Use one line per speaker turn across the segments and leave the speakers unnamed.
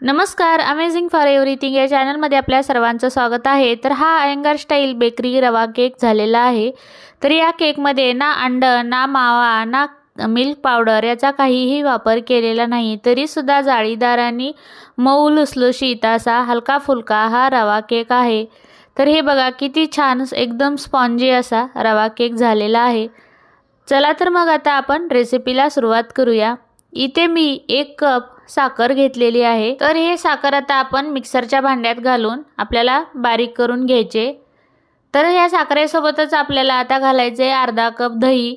नमस्कार amazing for everything या चॅनलमध्ये आपल्या सर्वांचं स्वागत आहे. तर हा अयंगार स्टाईल बेकरी रवा केक झालेला आहे. तर या केकमध्ये ना अंड ना मावा ना मिल्क पावडर याचा काहीही वापर केलेला नाही. तरीसुद्धा जाळीदार आणि मऊ लुसलुशीत असा हलका फुलका हा रवा केक आहे. तर हे बघा किती छान एकदम स्पॉन्जी असा रवा केक झालेला आहे. चला तर मग आता आपण रेसिपीला सुरुवात करूया. इथे मी एक कप साखर घेतलेली आहे. तर हे साखर आता आपण मिक्सरच्या भांड्यात घालून आपल्याला बारीक करून घ्यायचे. तर या साखरेसोबतच आपल्याला आता घालायचे अर्धा कप दही.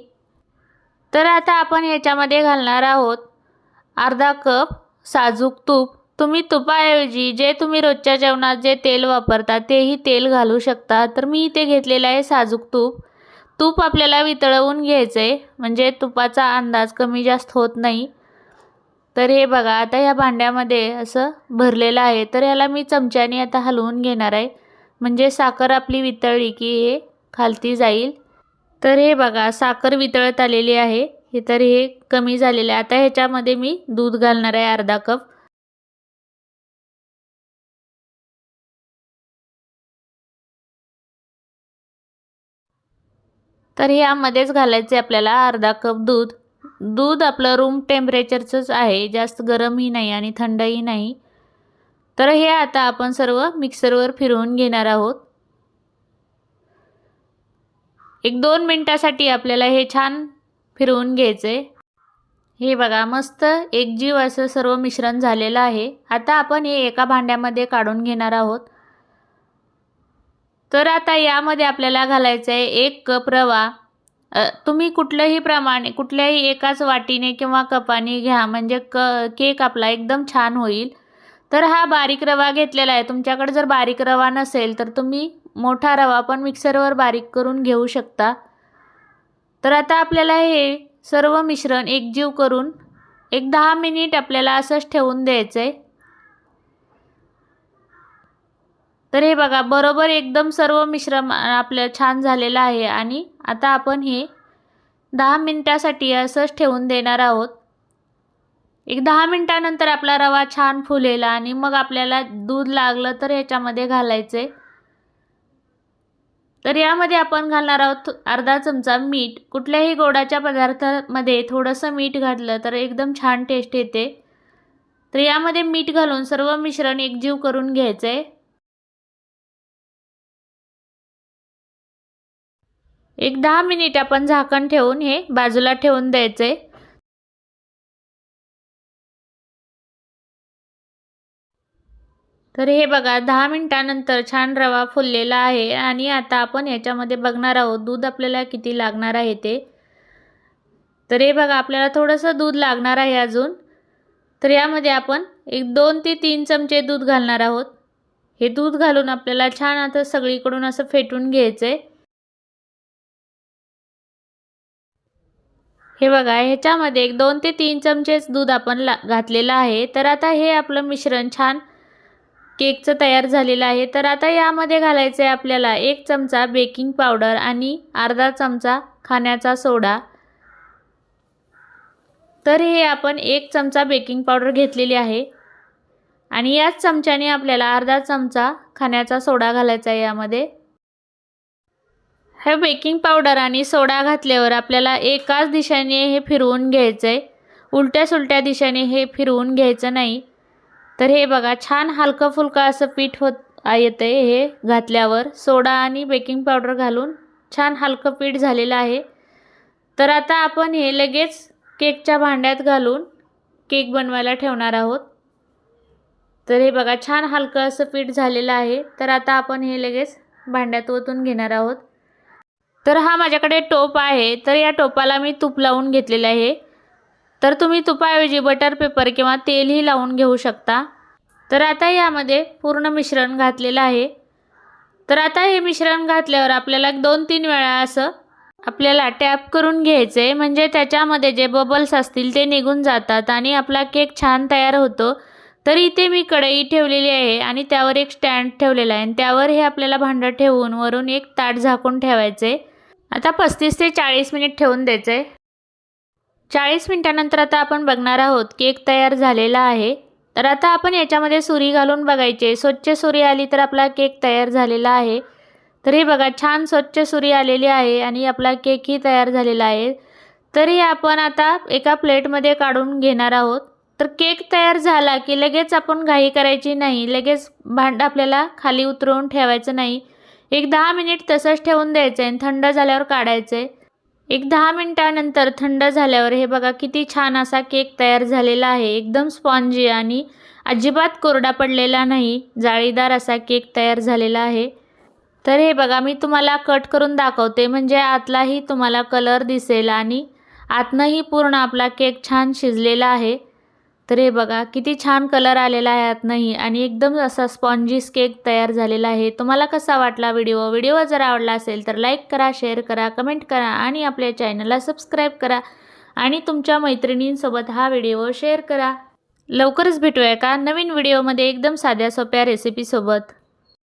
तर आता आपण ह्याच्यामध्ये घालणार आहोत अर्धा कप साजूक तूप. तुम्ही तुपाऐवजी जे तुम्ही रोजच्या जेवणात जे तेल वापरता तेही तेल घालू शकता. तर मी इथे घेतलेलं आहे साजूक तूप. तूप आपल्याला वितळवून घ्यायचं आहे म्हणजे तुपाचा अंदाज कमी जास्त होत नाही. तर हे बघा आता या भांड्यामध्ये असं भरलेलं आहे. तर ह्याला मी चमच्याने आता हलवून घेणार आहे. म्हणजे साखर आपली वितळली की हे खालती जाईल. तर हे बघा साखर वितळत आलेली आहे. हे तर हे कमी झालेलं आहे. आता ह्याच्यामध्ये मी दूध घालणार आहे अर्धा कप. तर यामध्येच घालायचे आपल्याला अर्धा कप दूध. दूध आपलं रूम टेम्परेचरचंच आहे जास्त गरमही नाही आणि थंडही नाही. तर हे आता आपण सर्व मिक्सरवर फिरवून घेणार आहोत. एक दोन मिनटासाठी आपल्याला हे छान फिरवून घ्यायचं आहे हे बघा मस्त एकजीव असं सर्व मिश्रण झालेलं आहे. आता आपण हे एका भांड्यामध्ये काढून घेणार आहोत. तर आता यामध्ये आपल्याला घालायचं आहे एक कप रवा. तुम्ही कुठलंही प्रमाणे कुठल्याही एकाच वाटीने किंवा कपाने घ्या म्हणजे क केक आपला एकदम छान होईल. तर हा बारीक रवा घेतलेला आहे. तुमच्याकडे जर बारीक रवा नसेल तर तुम्ही मोठा रवा पण मिक्सरवर बारीक करून घेऊ शकता. तर आता आपल्याला हे सर्व मिश्रण एकजीव करून एक दहा मिनिट आपल्याला असंच ठेवून द्यायचं आहे तर हे बघा बरोबर एकदम सर्व मिश्रण आपलं छान झालेलं आहे आणि आता आपण हे दहा मिनटासाठी असंच ठेवून देणार आहोत. एक दहा मिनटानंतर आपला रवा छान फुलेला आणि मग आपल्याला दूध लागलं तर ह्याच्यामध्ये घालायचं. आहे तर यामध्ये आपण घालणार आहोत अर्धा चमचा मीठ. कुठल्याही गोडाच्या पदार्थामध्ये थोडंसं मीठ घातलं तर एकदम छान टेस्ट येते. तर यामध्ये मीठ घालून सर्व मिश्रण एकजीव करून घ्यायचं. आहे एक दहा मिनिट आपण झाकण ठेवून हे बाजूला ठेवून द्यायचं. आहे तर हे बघा दहा मिनटानंतर छान रवा फुललेला आहे आणि आता आपण ह्याच्यामध्ये बघणार आहोत दूध आपल्याला किती लागणार आहे ते. तर हे बघा आपल्याला थोडंसं दूध लागणार आहे अजून. तर यामध्ये आपण एक दोन ते तीन चमचे दूध घालणार आहोत. हे दूध घालून आपल्याला छान आता सगळीकडून असं फेटून घ्यायचं आहे हे बघा ह्याच्यामध्ये एक दोन ते तीन चमचेच दूध आपण ला घातलेलं आहे. तर आता हे आपलं मिश्रण छान केकचं तयार झालेलं आहे. तर आता यामध्ये घालायचं आहे आपल्याला एक चमचा बेकिंग पावडर आणि अर्धा चमचा खाण्याचा सोडा. तर हे आपण एक चमचा बेकिंग पावडर घेतलेली आहे. आणि याच चमच्याने आपल्याला अर्धा चमचा खाण्याचा सोडा घालायचा आहे यामध्ये. हे बेकिंग पावडर आणि सोडा घातल्यावर आपल्याला एकाच दिशेने हे फिरवून घ्यायचं आहे उलट्या सुलट्या दिशेने हे फिरवून घ्यायचं नाही. तर हे बघा छान हलकं फुलकं असं पीठ होत येतं आहे हे घातल्यावर. सोडा आणि बेकिंग पावडर घालून छान हलकं पीठ झालेलं आहे. तर आता आपण हे लगेच केकच्या भांड्यात घालून केक बनवायला ठेवणार आहोत. तर हे बघा छान हलकं असं पीठ झालेलं आहे. तर आता आपण हे लगेच भांड्यात ओतून घेणार आहोत. तर हा माझ्याकडे टोप आहे. तर या टोपाला मी तूप लावून घेतलेलं आहे. तर तुम्ही तुपाऐवजी बटर पेपर किंवा तेलही लावून घेऊ शकता. तर आता यामध्ये पूर्ण मिश्रण घातलेलं आहे. तर आता हे मिश्रण घातल्यावर आपल्याला दोन तीन वेळा असं आपल्याला टॅप करून घ्यायचं आहे म्हणजे त्याच्यामध्ये जे बबल्स असतील ते निघून जातात आणि आपला केक छान तयार होतो. तर इथे मी कढई ठेवलेली आहे आणि त्यावर एक स्टँड ठेवलेला आहे. आणि त्यावर हे आपल्याला भांडं ठेवून वरून एक ताट झाकून ठेवायचं आहे आता पस्तीस ते चाळीस मिनिट ठेवून द्यायचं आहे चाळीस मिनटानंतर आता आपण बघणार आहोत केक तयार झालेला आहे. तर आता आपण याच्यामध्ये सुरी घालून बघायचे. स्वच्छ सुरी आली तर आपला केक तयार झालेला आहे. तर हे बघा छान स्वच्छ सुरी आलेली आहे आणि आपला केकही तयार झालेला आहे. तर हे आपण आता एका प्लेटमध्ये काढून घेणार आहोत. तर केक तयार झाला की लगेच आपण घाई करायची नाही. लगेच भांड आपल्याला खाली उतरवून ठेवायचं नाही. एक दहा मिनिट तसंच ठेवून द्यायचं आहे थंड झाल्यावर काढायचं आहे एक दहा मिनटानंतर थंड झाल्यावर हे बघा किती छान असा केक तयार झालेला आहे. एकदम स्पॉन्जी आणि अजिबात कोरडा पडलेला नाही. जाळीदार असा केक तयार झालेला आहे. तर हे बघा मी तुम्हाला कट करून दाखवते. म्हणजे आतलाही तुम्हाला कलर दिसेल आणि आतनंही पूर्ण आपला केक छान शिजलेला आहे. तर हे बघा किती छान कलर आलेला आहे आतनंही आणि एकदम असा स्पॉन्जीस केक तयार झालेला आहे. तुम्हाला कसा वाटला व्हिडिओ व्हिडिओ जर आवडला असेल तर लाईक करा शेअर करा कमेंट करा आणि आपल्या चॅनलला सबस्क्राईब करा आणि तुमच्या मैत्रिणींसोबत हा व्हिडिओ शेअर करा. लवकरच भेटूया का नवीन व्हिडिओमध्ये एकदम साध्या सोप्या रेसिपीसोबत